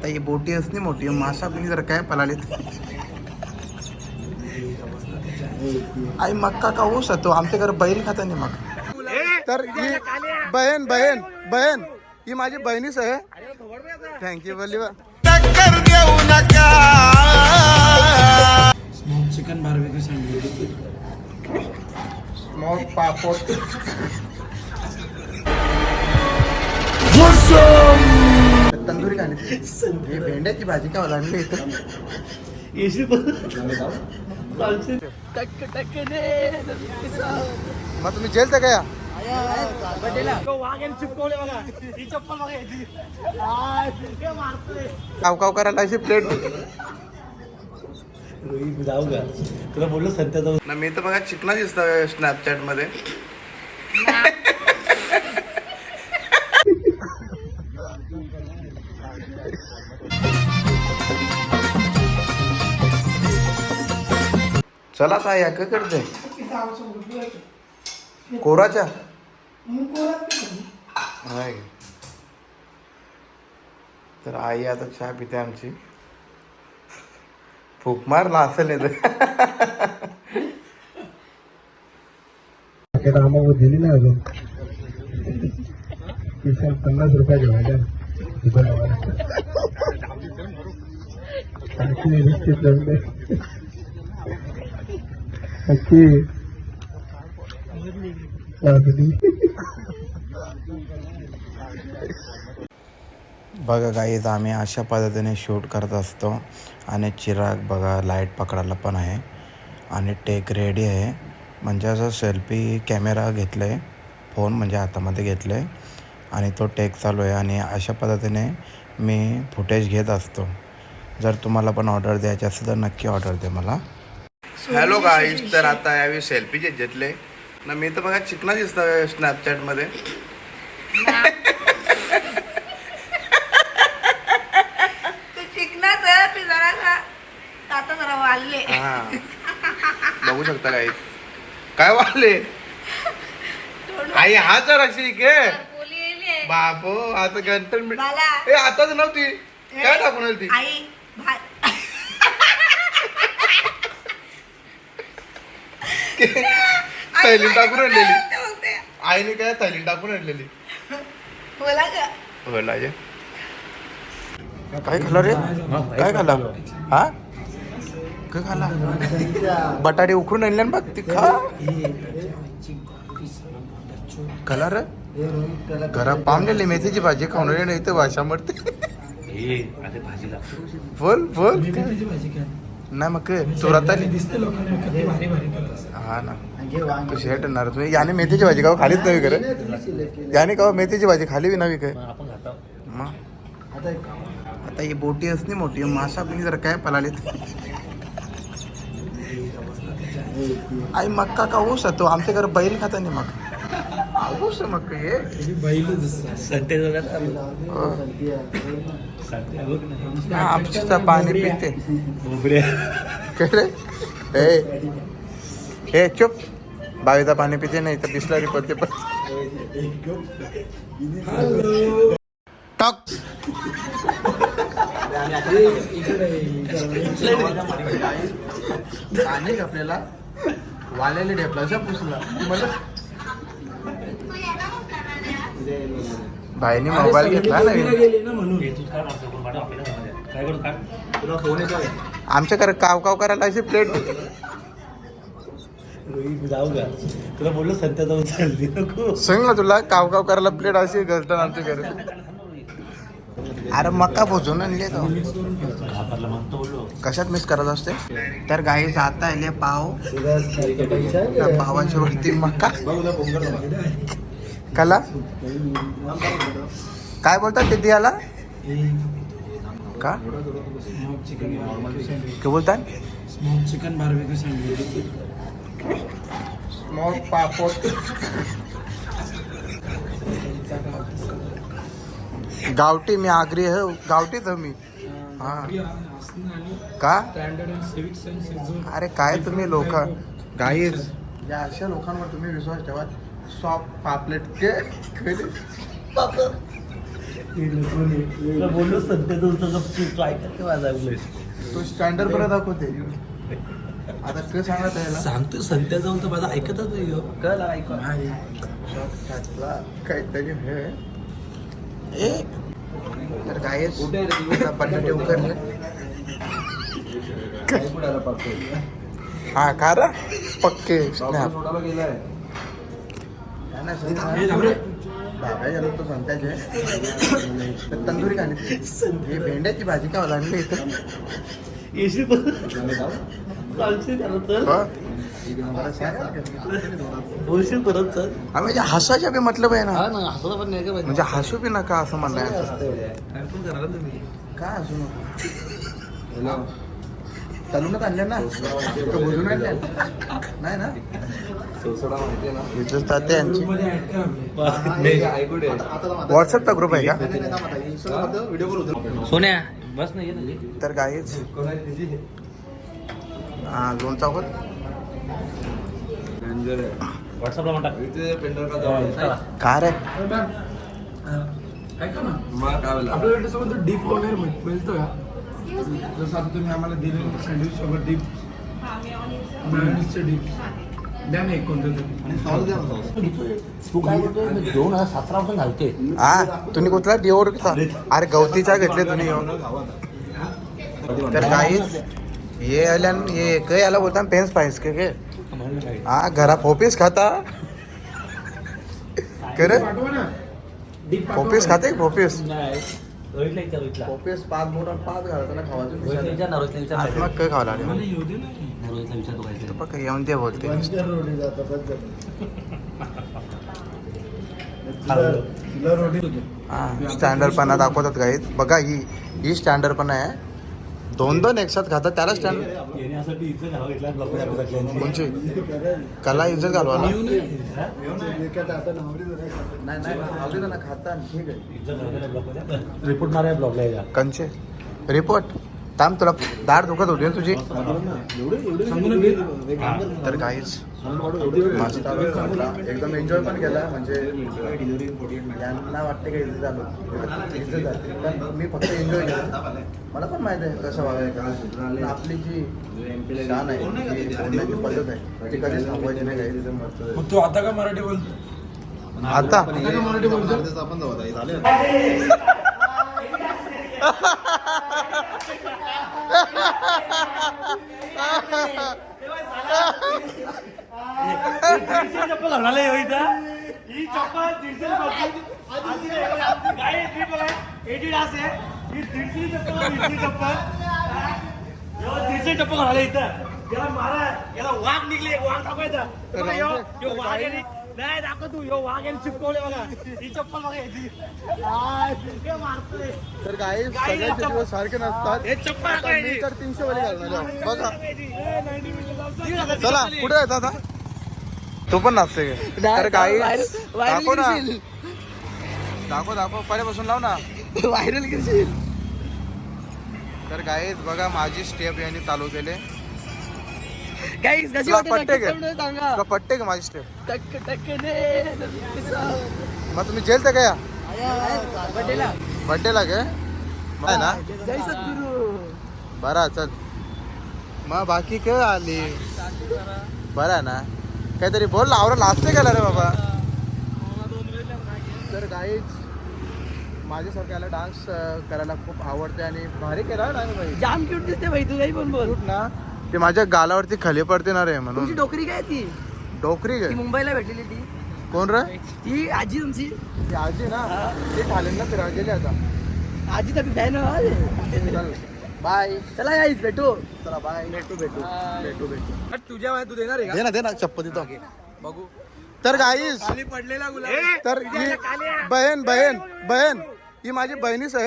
आता ही बोटी असली मोठी मासा बिनी जर काय पलाले आई मक्का का ऊस तो आमच्या घरी बैल खाता नाही मग. तर ही बहीण बहीण बहीण ही माझी बहिणीच आहे. थँक्यू बोलली बा टक्कर देऊ नका. Chicken barbecue sandwich smoke papad. Tandoori खाली हे भेंड्याची भाजी का आणली इथं मग तुम्ही जेलता का या काव काव करायला अशी प्लेट जाऊ का? तुला बोललो सध्या जाऊ. ना मी तर बघा चिकना दिसतोय स्नॅपचॅटमध्ये. चला काय या काय करते? कोराच्या? तर आई आता चहा पिते आमची. फूक मारला असेल नाही दिली ना अजून. पन्नास रुपये घेवायला बघा गाईज आम्ही अशा पद्धतीने शूट करत असतो. आणि चिराग बघा लाइट पकडायला पण आहे. आणि टेक रेडी आहे. म्हणजे असं सेल्फी कॅमेरा घेतलं आहे फोन म्हणजे हातामध्ये घेतलं आहे आणि तो टेक चालू आहे. आणि अशा पद्धतीने मी फुटेज घेत असतो. जर तुम्हाला पण ऑर्डर द्यायची असेल तर नक्की ऑर्डर दे मला. हॅलो गाईज तर आता यावेळी सेल्फी जे घेतले. ना मी तर बघा चिकना दिसतोय स्नॅपचॅटमध्ये जरा जरा हा. बघू शकता काय काय वाटले आई हा तर अशी के बापो आता गंटन मिळ बाला. ए आताच नव्हती. काय टाकून आली ती? आई भा- थैली टाकून आणलेली. आईने काय थैली टाकून आणलेली? बोला का हो लाजे काय खाल्ला रे? काय खाल्ला? हा? काय खाल्ला? बटाटे उकडून आणले ना बघ ती खा. खाला रे घरा पामलेली मेथीची भाजी खाऊन नाही तर भाषा मरते. बोल बोल. नाही. मग काय? चोरात आली दिसते लोकांना किती भारी भारी करत असं हा ना. तू शेट येणार तुम्ही याने मेथीची भाजी खाऊ खालीच नवी करे याने का मेथीची भाजी खाली बी नवी काय मग आता ही बोटी असली मोठी मासा बिनी जर काय पलाले आई मक्का का ऊस तो आमच्या घर बैल खाता नाही मग ऊस आहे मग हे बैल बैलच पाणी पिते हे चुप बावीचा पाणी पिते नाही तर बिसलरी पडते पण टॉक आणि आपल्याला वाल्याने ढेपला पुसला. बाईने मोबाईल घेतला ना गेली ना म्हणून. आमच्या घरात काव काव करायला अशी प्लेट जाऊ का? तुला बोललो सध्या जाऊ चालली नको. सांग ना तुला काव काव करायला प्लेट अशी घरतात आमच्या घरी अरे मक्का करून ठेवतो कशात मिस करत असते? तर गाई जाता आले पाव. त्या पावाच्या वरती मक्का. कला? काय बोलतात ते याला का? काय बोलतात? Chicken barbecue sandwich smoke papad. गावठी मी आगरी आहे गावठीच आहे मी हा. का? अरे काय तुम्ही लोक? गाईज या अशा लोकांवर तुम्ही विश्वास ठेवा. सॉफ्ट पापलेट के ट्राय करते माझा उलट तो स्टँडर्ड परत दाखवते. आता सांगत आहे सांगतो संत्याचा उलट माझा ऐकतच नाही हो. कळ काहीतरी हे. ए? तर काय बटाटे उकरले हा का रे? पक्के बाबा तो तंदुरी खाली हे भेंड्याची भाजी का लागली इथं. येशील चालशील त्याला. बोलशील परत हा, म्हणजे हसायच्या बी मतलब आहे ना. हा ना हसला पण नाही का पाहिजे म्हणजे हसू बी नका असं म्हणणं आहे. काय पण करा ना तुम्ही. का हसू नको? तलूनच आणल्या ना? नाही ना? यांची. व्हॉट्सअपचा ग्रुप आहे? का? सोन्या बस नाही तर काहीच हा दोन चौकात व्हॉट्सअपला म्हणता का रे? ऐका ना. आपल्याकडे सोबत डीप वगैरे मिळ- मिळतं का? जसं आता तुम्ही आम्हाला दिलेलं सँडविच सोबत डीप डीप द्या ना एक कोणतं तरी. तू काय करतोय दोन हजार सतरा पासून घालते. हा तुम्ही कुठला? डिओड अरे गवतीचा घेतले तुम्ही. तर काहीच ये आल्यान ये काय याला बोलता पेन्स पाहिजे के के? हा घरा फोपीस खाता। कर फोपीस खाते फोपीस? पाच मोठा पाच घालताना विचार आज मग काय रोहितला येऊन ते बोलते. हा स्टँडर्ड पणा दाखवतात काही बघा ही ही स्टँडर्ड पण आहे. दोन दोन एक साथ खातात त्याला स्टँडर्ड येण्यासाठी इथं घालावं घेतला ब्लॉक दाखवतात कोणची? कला इज्जत ना आहे. रिपोर्ट मारा ब्लॉगला कंचे. रिपोर्ट. थांब तुला दाढ दुखत होती ना तुझी. तर काहीच. मस्त वाटला. एकदम एन्जॉय पण केला म्हणजे यांना वाटते का इथे झालो इथे जाते पण मी फक्त एन्जॉय केला. मला पण माहिती आहे कसं वागायचं. आपली जी शान आहे जी बोलण्याची पद्धत आहे ती कधीच थांबवायची नाही काही. तू आता का मराठी बोलतो आता? मराठी बोलतो चप्पल घालायला येऊ इथं ही चप्पल दीडशे. काय ही Adidas आहे. ही दीडशे चप्पल आहे, दीडशे चप्पल दीडशे चप्पल घालायला इथं याला मारा याला वाघ निघले वाघ दाखवायचा वाघ नाही दाखव तू वाघ चिपकवले बघा ही चप्पल बघा याची हे मारतोय. तर काही सगळ्यांचे दिवस सारखे नसतात हे चप्पल आता याची. तीनशे वाली घालणार आहे. बघा ए, 90 मीटर लावतो. चला कुठे आहे दादा तू पण नाचते का? तर काही दाखव ना दाखव दाखव पहिल्यापासून लाव ना व्हायरल करशील तर गाईज बघा माझी स्टेप यांनी चालू केले गाईस कशी वाटत? सांगा. तुला पटते का माझी स्टेप टक्क टक्क दे. मग तुम्ही जेलते का या बड्डेला. बड्डेला आहे ना? जय सद्गुरू. बरा चल. मग बाकी काय आली. बरं आहे ना? काहीतरी बोल ना आवरा लाजते का रे बाबा. तर गाईज माझ्यासारख्याला डान्स करायला खूप आवडते आणि भारी केला डान्स भाई. जाम क्यूट दिसते भाई तू काही पण बोल. ना? ते माझ्या गालावरती खाली पडते ना रे तुमची म्हणून डोकरी काय ती? डोकरी ती गे मुंबईला भेटलेली ती. कोण रे? ती आजी तुमची. ती आजी ना? ती ठाण्याला फिरायला गेली आता. आजी तर फॅन बाय. चला भेटू. चला बाय. भेटू भेटू. भेटू भेटू. तुझ्या वयात तू देणार आहे दे ना दे ना चप्पल तिथं. बघू. तर गाईस खाली पडलेला गुलाब. तर ही बहीण बहीण बहीण. ही माझी बहिणीच आहे.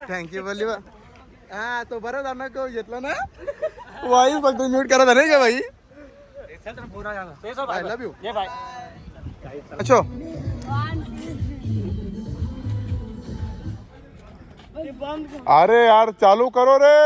थँक्यू बोलली बा हा तो बरं जाणार को घेतला ना? वाई फक्त म्यूट करत नाही का भाई? आय लव्ह यू ये बाय अच्छो। अरे यार चालू करो रे।